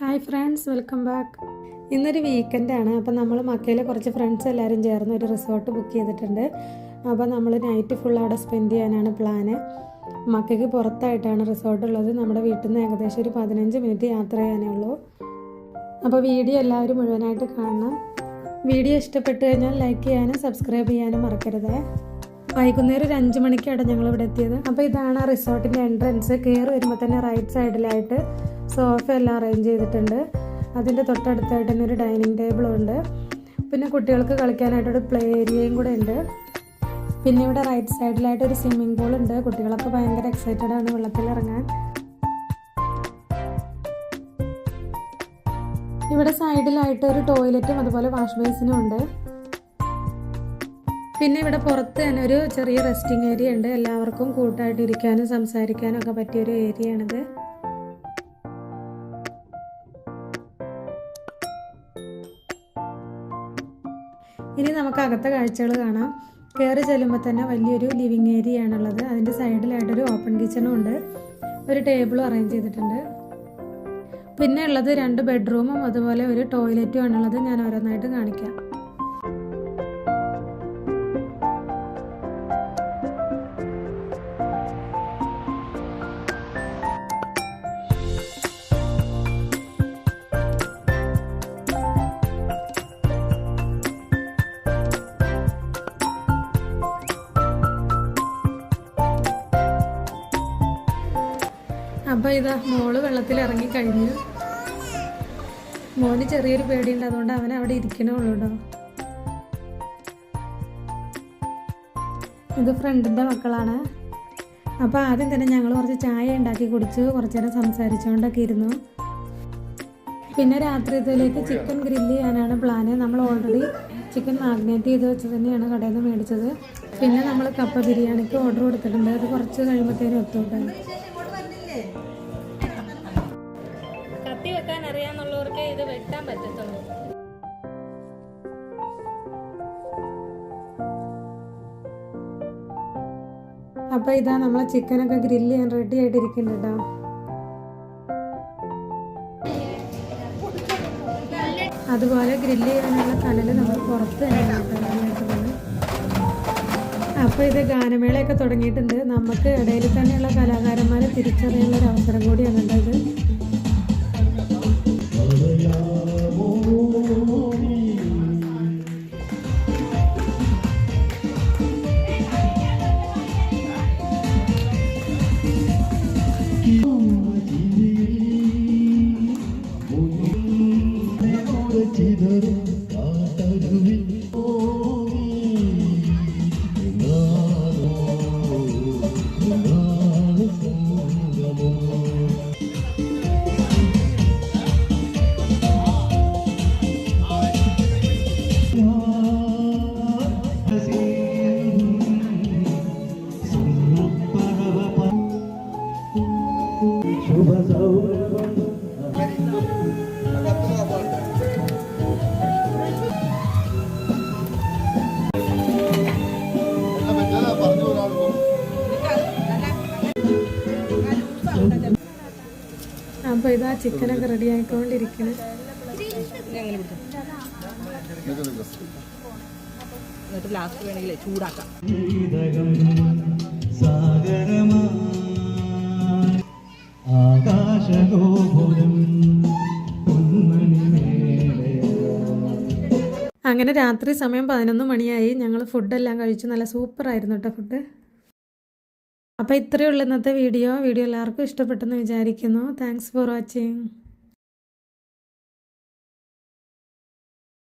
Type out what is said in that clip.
Hi friends welcome back. ഇന്നൊരു വീക്കെൻഡാണ് അപ്പോൾ നമ്മൾ മക്കയിലെ കുറച്ച് ഫ്രണ്ട്സ് എല്ലാവരും ചേർന്ന് ഒരു റിസോർട്ട് ബുക്ക് ചെയ്തിട്ടുണ്ട്. അപ്പോൾ നമ്മൾ നൈറ്റ് ഫുൾ അവിടെ സ്പെൻഡ് ചെയ്യാനാണ് പ്ലാന് മക്കയ്ക്ക് പുറത്തായിട്ടാണ് റിസോർട്ട് ഉള്ളത്. നമ്മുടെ വീട്ടിൽ നിന്ന് ഏകദേശം ഒരു പതിനഞ്ച് മിനിറ്റ് യാത്ര ചെയ്യാനേ ഉള്ളൂ. അപ്പോൾ വീഡിയോ എല്ലാവരും മുഴുവനായിട്ട് കാണണം. വീഡിയോ ഇഷ്ടപ്പെട്ടു കഴിഞ്ഞാൽ ലൈക്ക് ചെയ്യാനും സബ്സ്ക്രൈബ് ചെയ്യാനും മറക്കരുത്. വൈകുന്നേരം ഒരു അഞ്ച് മണിക്കാണ് ഞങ്ങൾ ഇവിടെ എത്തിയത്. അപ്പോൾ ഇതാണ് ആ റിസോർട്ടിന്റെ എൻട്രൻസ് കയറി വരുമ്പോൾ തന്നെ റൈറ്റ് സൈഡിലായിട്ട് സോഫ എല്ലാം അറേഞ്ച് ചെയ്തിട്ടുണ്ട്. അതിന്റെ തൊട്ടടുത്തായിട്ട് തന്നെ ഒരു ഡൈനിങ് ടേബിളും ഉണ്ട്. പിന്നെ കുട്ടികൾക്ക് കളിക്കാനായിട്ടൊരു പ്ലേ ഏരിയയും കൂടെ ഉണ്ട്. പിന്നെ ഇവിടെ റൈറ്റ് സൈഡിലായിട്ട് ഒരു സ്വിമ്മിംഗ് പൂൾ ഉണ്ട്. കുട്ടികളൊക്കെ ഭയങ്കര എക്സൈറ്റഡ് ആണ് വെള്ളത്തിൽ ഇറങ്ങാൻ. ഇവിടെ സൈഡിലായിട്ട് ഒരു ടോയ്ലറ്റും അതുപോലെ വാഷ് ബേസിനും ഉണ്ട്. പിന്നെ ഇവിടെ പുറത്ത് തന്നെ ഒരു ചെറിയ റെസ്റ്റിംഗ് ഏരിയ ഉണ്ട്. എല്ലാവർക്കും കൂട്ടായിട്ട് ഇരിക്കാനും സംസാരിക്കാനും ഒക്കെ പറ്റിയ ഒരു ഏരിയ ആണിത്. ഇനി നമുക്ക് അകത്തെ കാഴ്ചകൾ കാണാം. കയറി ചെല്ലുമ്പോൾ തന്നെ വലിയൊരു ലിവിങ് ഏരിയ ആണുള്ളത്. അതിന്റെ സൈഡിലായിട്ടൊരു ഓപ്പൺ കിച്ചണും ഉണ്ട്. ഒരു ടേബിളും അറേഞ്ച് ചെയ്തിട്ടുണ്ട്. പിന്നെ ഉള്ളത് രണ്ട് ബെഡ്റൂമും അതുപോലെ ഒരു ടോയ്ലറ്റും ആണുള്ളത്. ഞാൻ ഓരോന്നായിട്ട് കാണിക്കാം. അപ്പോൾ ഇതാ മോൾ വെള്ളത്തിൽ ഇറങ്ങി കഴിഞ്ഞു. മോന് ചെറിയൊരു പേടിയുണ്ട് അതുകൊണ്ട് അവൻ അവിടെ ഇരിക്കണുള്ളൂ കേട്ടോ ഇത് ഫ്രണ്ടിന്റെ മക്കളാണ്. അപ്പോൾ ആദ്യം തന്നെ ഞങ്ങൾ കുറച്ച് ചായ ഉണ്ടാക്കി കുടിച്ച് കുറച്ച് നേരം സംസാരിച്ചുകൊണ്ടൊക്കെ ഇരുന്നു. പിന്നെ രാത്രിയത്തിലേക്ക് ചിക്കൻ ഗ്രില്ല് ചെയ്യാനാണ് പ്ലാന്. നമ്മൾ ഓൾറെഡി ചിക്കൻ മാഗ്നേറ്റ് ചെയ്ത് വെച്ച് തന്നെയാണ് കടയിൽ നിന്ന് മേടിച്ചത്. പിന്നെ നമ്മൾ കപ്പ ബിരിയാണിക്ക് ഓർഡർ കൊടുത്തിട്ടുണ്ട്. അത് കുറച്ച് കഴിയുമ്പോഴത്തേനും എത്തും ഇത് വെട്ടാൻ പറ്റത്തുള്ളൂ. അപ്പോൾ ഇതാ നമ്മളെ ചിക്കനൊക്കെ ഗ്രില്ല് ചെയ്യാൻ റെഡി ആയിട്ടിരിക്കുന്നുണ്ട് അതുപോലെ ഗ്രില്ല് ചെയ്യാനുള്ള കനൽ നമ്മൾ പുറത്ത് അപ്പോൾ ഇത് ഗാനമേളയൊക്കെ തുടങ്ങിയിട്ടുണ്ട്. നമുക്ക് ഇടയിൽ തന്നെയുള്ള കലാകാരന്മാരെ തിരിച്ചറിയാനുള്ള ഒരു അവസരം കൂടിയാണ് ഇത്. അപ്പോൾ ഇതാ ചിക്കനൊക്കെ റെഡി ആയിക്കൊണ്ടിരിക്കുന്നു എന്നിട്ട് ലാസ്റ്റ് വേണമെങ്കിൽ ചൂടാക്കാം. ആകാശഗോപുരം അങ്ങനെ രാത്രി സമയം പതിനൊന്ന് മണിയായി. ഞങ്ങൾ ഫുഡെല്ലാം കഴിച്ചു. നല്ല സൂപ്പറായിരുന്നു കേട്ടോ ഫുഡ് അപ്പോൾ ഇത്രയേ ഉള്ളൂ ഇന്നത്തെ വീഡിയോ. വീഡിയോ എല്ലാവർക്കും ഇഷ്ടപ്പെട്ടെന്ന് വിചാരിക്കുന്നു. Thanks for watching